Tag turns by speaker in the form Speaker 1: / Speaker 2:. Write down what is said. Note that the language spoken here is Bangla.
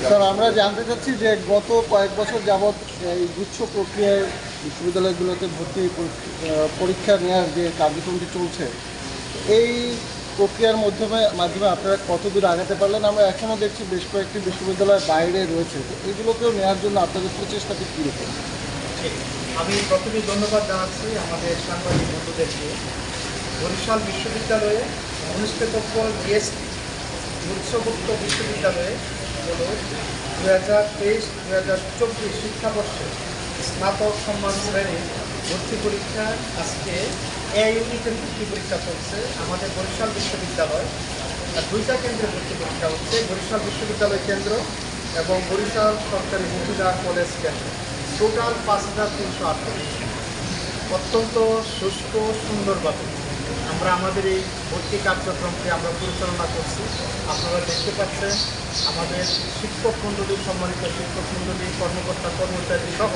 Speaker 1: স্যার।
Speaker 2: আমরা জানতে চাচ্ছি যে গত কয়েক বছর যাবৎ এই গুচ্ছ প্রক্রিয়ায় বিশ্ববিদ্যালয়গুলোতে ভর্তি পরীক্ষা- নেওয়ার যে কার্যক্রমটি চলছে, এই প্রক্রিয়ার মাধ্যমে মাধ্যমে আপনারা কতদূর আগাতে পারলেন? আমরা এখনও দেখছি বেশ কয়েকটি বিশ্ববিদ্যালয়ের বাইরে রয়েছে। এগুলোকেও নেওয়ার জন্য আপনাদের প্রচেষ্টাটি কীরকম?
Speaker 3: আমি প্রথমেই ধন্যবাদ জানাচ্ছি আমাদের সাংবাদিক বন্ধুদেরকে। বরিশাল বিশ্ববিদ্যালয়ে অনুষ্ঠিতব্য জিএসটি উৎসভুক্ত বিশ্ববিদ্যালয়ে হল দু হাজার তেইশ দু হাজার চব্বিশ শিক্ষাবর্ষে স্নাতক সম্মান শ্রেণির ভর্তি পরীক্ষা আজকে এ ইউনিটের ভর্তি পরীক্ষা চলছে আমাদের বরিশাল বিশ্ববিদ্যালয়। আর দুইটা কেন্দ্রে ভর্তি পরীক্ষা হচ্ছে বরিশাল বিশ্ববিদ্যালয় কেন্দ্র এবং বরিশাল সরকারি মহিলা কলেজ কেন্দ্র। টোটাল পাঁচ হাজার তিনশো আটত্রিশ অত্যন্ত সুস্থ সুন্দরভাবে আমরা আমাদের এই ভর্তি কার্যক্রমকে আমরা পরিচালনা করছি। আপনারা দেখতে পাচ্ছেন আমাদের শিক্ষক মণ্ডলী সম্মানিত শিক্ষক মণ্ডলী কর্মকর্তা, কর্মচারী সহ